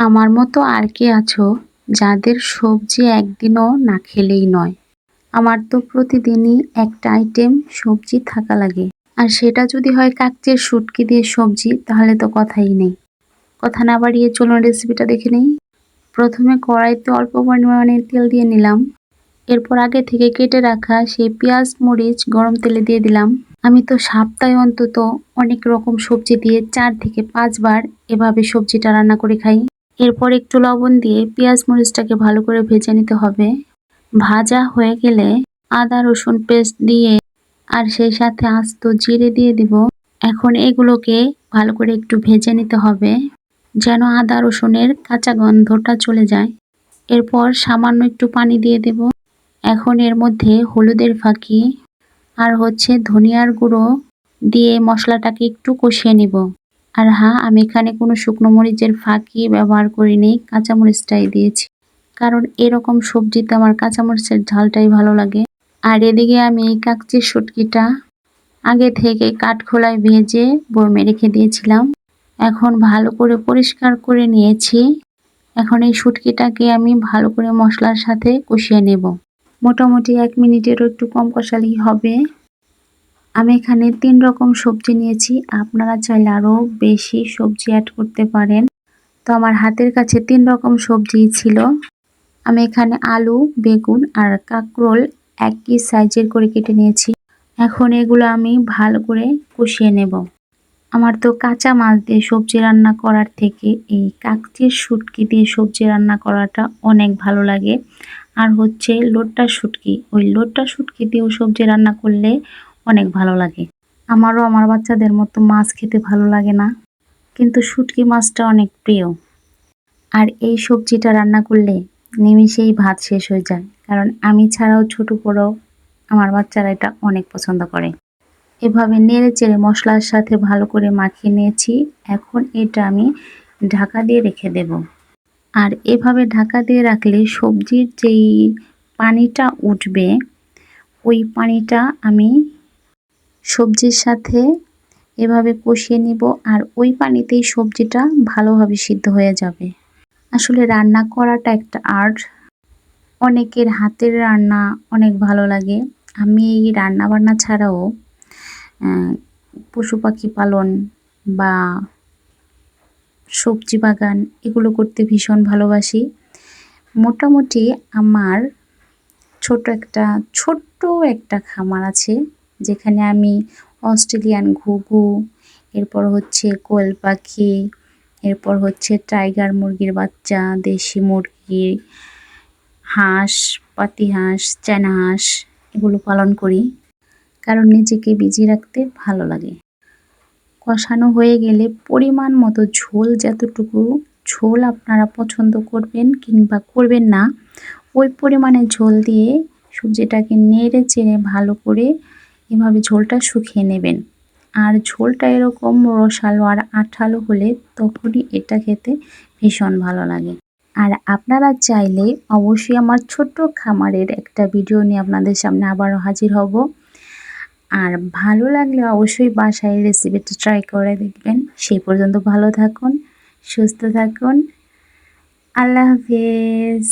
আমার মতো আর কে আছো যাদের সবজি একদিনও না খেলেই নয়? আমার তো প্রতিদিনই একটা আইটেম সবজি থাকা লাগে। আর সেটা যদি হয় কাকচের শুটকি দিয়ে সবজি, তাহলে তো কথাই নেই। কথা না বাড়িয়ে চলুন রেসিপিটা দেখে নেই। প্রথমে কড়াইতে অল্প পরিমাণে তেল দিয়ে নিলাম। এরপর আগে থেকে কেটে রাখা সেই পেঁয়াজ, মরিচ, গরম তেলে দিয়ে দিলাম। আমি তো সপ্তাহে অন্তত অনেক রকম সবজি দিয়ে চার থেকে পাঁচবার এভাবে সবজিটা রান্না করে খাই। এরপর একটু লবণ দিয়ে পেঁয়াজ মরিচটাকে ভালো করে ভেজে নিতে হবে। ভাজা হয়ে গেলে আদা, রসুন পেস্ট দিয়ে আর সেই সাথে আস্ত জিরে দিয়ে দিব। এখন এগুলোকে ভালো করে একটু ভেজে নিতে হবে যেন আদা, রসুনের কাঁচা গন্ধটা চলে যায়। এরপর সামান্য একটু পানি দিয়ে দেব। এখন এর মধ্যে হলুদের ফাঁকি আর হচ্ছে ধনিয়ার গুঁড়ো দিয়ে মশলাটাকে একটু কষিয়ে নিব। আর হ্যাঁ আমি এখানে কোনো শুকনো মরিচের ফাঁকি ব্যবহার করিনি, কাঁচামরিচটাই দিয়েছি। কারণ এরকম সবজিতে আমার কাঁচামরিচের ঝালটাই ভালো লাগে। আর এদিকে আমি এই কাকচির শুটকিটা আগে থেকে কাঠখোলায় ভেজে বয়মে রেখে দিয়েছিলাম। এখন ভালো করে পরিষ্কার করে নিয়েছি। এখন এই শুটকিটাকে আমি ভালো করে মশলার সাথে কষিয়ে নেব। মোটামুটি এক মিনিটেরও একটু কম কষালেই হবে। আমি এখানে তিন রকম সবজি নিয়েছি। আপনারা চাইলে আরও বেশি সবজি অ্যাড করতে পারেন। তো আমার হাতের কাছে তিন রকম সবজি ছিল। আমি এখানে আলু, বেগুন আর কাঁকরোল একই সাইজের করে কেটে নিয়েছি। এখন এগুলো আমি ভালো করে কষিয়ে নেব। আমার তো কাঁচা মাছ দিয়ে সবজি রান্না করার থেকে এই কাকচির শুটকি দিয়ে সবজি রান্না করাটা অনেক ভালো লাগে। আর হচ্ছে লোট্টা শুটকি। ওই লোট্টা শুটকি দিয়েও সবজি রান্না করলে অনেক ভালো লাগে। আমারও আমার বাচ্চাদের মতো মাছ খেতে ভালো লাগে না, কিন্তু শুটকি মাছটা অনেক প্রিয়। আর এই সবজিটা রান্না করলে নিমিষেই ভাত শেষ হয়ে যায়, কারণ আমি ছাড়াও ছোট বড়ো আমার বাচ্চারা এটা অনেক পছন্দ করে। এভাবে নেড়ে চেড়ে মশলার সাথে ভালো করে মাখিয়ে নিয়েছি, এখন এটা আমি ঢাকা দিয়ে রেখে দেব। আর এভাবে ঢাকা দিয়ে রাখলে সবজির যেই পানিটা উঠবে, ওই পানিটা আমি সবজির সাথে এভাবে কষিয়ে নিব আর ওই পানিতেই সবজিটা ভালোভাবে সিদ্ধ হয়ে যাবে। আসলে রান্না করাটা একটা আর্ট। অনেকের হাতের রান্না অনেক ভালো লাগে। আমি এই রান্না বান্না ছাড়াও পশু পাখি পালন বা সবজি বাগান এগুলো করতে ভীষণ ভালোবাসি। মোটামুটি আমার ছোট একটা, ছোট্ট একটা খামার আছে। যেখানে আমি অস্ট্রেলিয়ান ঘুঘু, এরপর হচ্ছে কোয়েল পাখি, এরপর হচ্ছে টাইগার মুরগির বাচ্চা, দেশি মুরগি, হাঁস, পাতি হাঁস চেনা হাঁস, এগুলো পালন করি কারণ নিজেকে বিজি রাখতে ভালো লাগে। কষানো হয়ে গেলে পরিমাণ মতো ঝোল যতটুকু ঝোল আপনারা পছন্দ করবেন কিংবা করবেন না, ওই পরিমাণে ঝোল দিয়ে সবজিটাকে নেড়ে চেড়ে ভালো করে এভাবে ঝোলটা শুকিয়ে নেবেন। আর ঝোলটা এরকম রসালো আর আঠালো হলে তখনই এটা খেতে ভীষণ ভালো লাগে। আর আপনারা চাইলে অবশ্যই আমার ছোট্ট খামারের একটা ভিডিও নিয়ে আপনাদের সামনে আবারও হাজির হব। আর ভালো লাগলে অবশ্যই বাসায় রেসিপিটা ট্রাই করে দেখবেন। সেই পর্যন্ত ভালো থাকুন, সুস্থ থাকুন। আল্লাহ হাফিজ।